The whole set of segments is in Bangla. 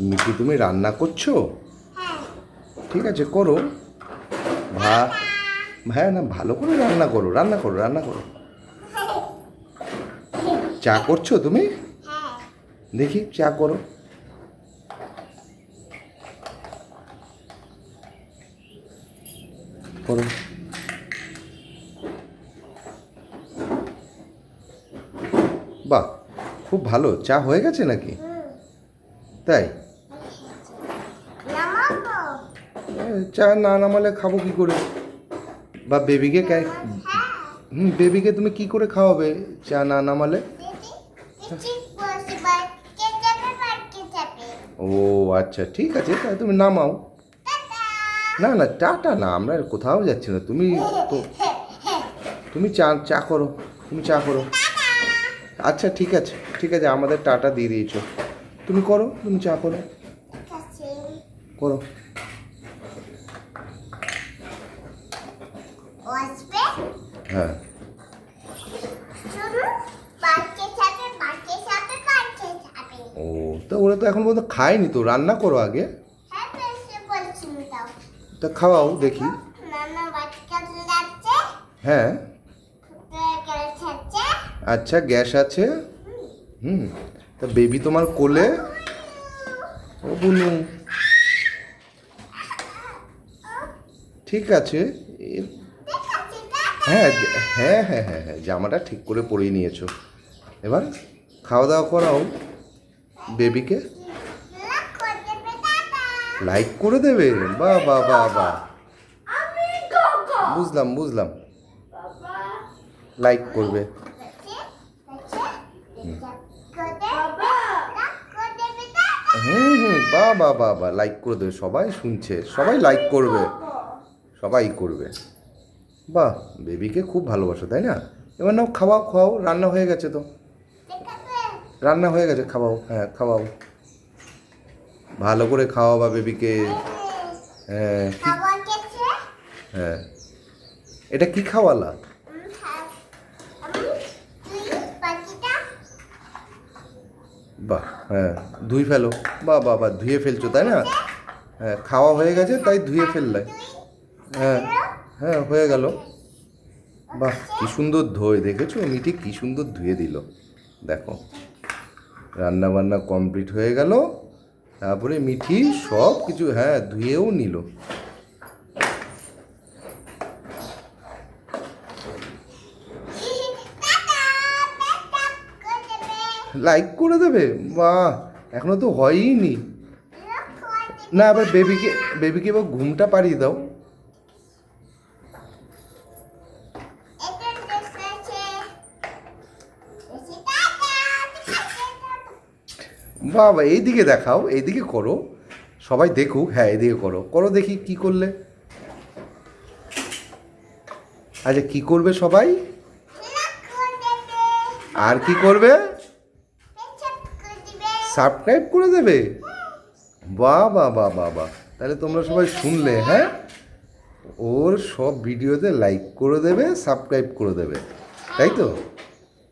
মিঠি তুমি রান্না করছ? ঠিক আছে, করো। ভা হ্যাঁ না, ভালো করে রান্না করো রান্না করো রান্না করো। চা করছ তুমি? দেখি, চা করো। করো। বাহ, খুব ভালো। চা হয়ে গেছে নাকি? তাই? চা না নামালে খাব কি করে? বা বেবিকে হুম বেবিকে তুমি কি করে খাওয়াবে? চা না নামালে? ও আচ্ছা ঠিক আছে তাহলে তুমি নামাও। না না টাটা না আমরা কোথাও যাচ্ছি না। তুমি তো তুমি চা চা করো তুমি চা করো। আচ্ছা ঠিক আছে ঠিক আছে আমাদের টাটা দিয়ে দিয়েছ। তুমি করো তুমি চা করো। করো। হ্যাঁ। ও তো ওরা তো এখন পর্যন্ত খায়নি তো রান্না করো আগে। তা খাওয়াও দেখি। হ্যাঁ। আচ্ছা গ্যাস আছে। হুম। তা বেবি তোমার কোলে? ও বুনু। ঠিক আছে। হ্যাঁ হ্যাঁ হ্যাঁ হ্যাঁ হ্যাঁ জামাটা ঠিক করে পরেই নিয়েছো। এবার খাওয়া দাওয়া করাও বেবিকে। লাইক করে দেবে। বা বা বা বা। বুঝলাম বুঝলাম। লাইক করবে। হুম হুম, বা বা বা বা, লাইক করে দেবে। সবাই শুনছে, সবাই লাইক করবে। সবাই করবে। বাহ, বেবিকে খুব ভালোবাসো, তাই না? এবার নাও খাওয়াও খাওয়াও, রান্না হয়ে গেছে তো। রান্না হয়ে গেছে, খাওয়াও হ্যাঁ খাওয়াও। ভালো করে খাওয়াবা বেবিকে। হ্যাঁ হ্যাঁ। এটা কি খাওয়ালা? বাহ হ্যাঁ ধুই ফেলো। বাহ বাহ, ধুয়ে ফেলছো, তাই না? হ্যাঁ খাওয়া হয়ে গেছে, তাই ধুয়ে ফেললে। হ্যাঁ। হ্যাঁ হয়ে গেল। বাহ, কি সুন্দর ধোয়, দেখেছ? মিঠি কি সুন্দর ধুয়ে দিল। দেখো রান্না বান্না কমপ্লিট হয়ে গেল। তারপরে মিঠি সব কিছু হ্যাঁ ধুয়েও নিল। লাইক করে দেবে? বাহ, এখনও তো হয়ই নি। না, এবার বেবিকে বেবিকে এবার ঘুমটা পাড়িয়ে দাও। বাবা, এইদিকে দেখাও, এইদিকে করো। সবাই দেখুক হ্যাঁ এইদিকে করো। করো দেখি কি করলে। আচ্ছা কি করবে সবাই? আর কি করবে? সাবস্ক্রাইব করে দেবে? বাহ বাহ বাহ বাহ বাহ তাহলে তোমরা সবাই শুনলে হ্যাঁ? ওর সব ভিডিওতে লাইক করে দেবে, সাবস্ক্রাইব করে দেবে। তাই তো?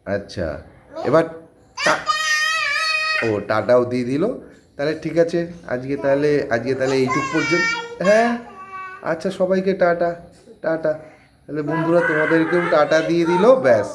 আচ্ছা এবার ও, টাটাও দিয়ে দিল। তাহলে ঠিক আছে, আজকে তাহলে আজকে তাহলে এইটুক পর্যন্ত। হ্যাঁ আচ্ছা সবাইকে টাটা টাটা। তাহলে বন্ধুরা তোমাদেরকেও টাটা দিয়ে দিল, ব্যাস।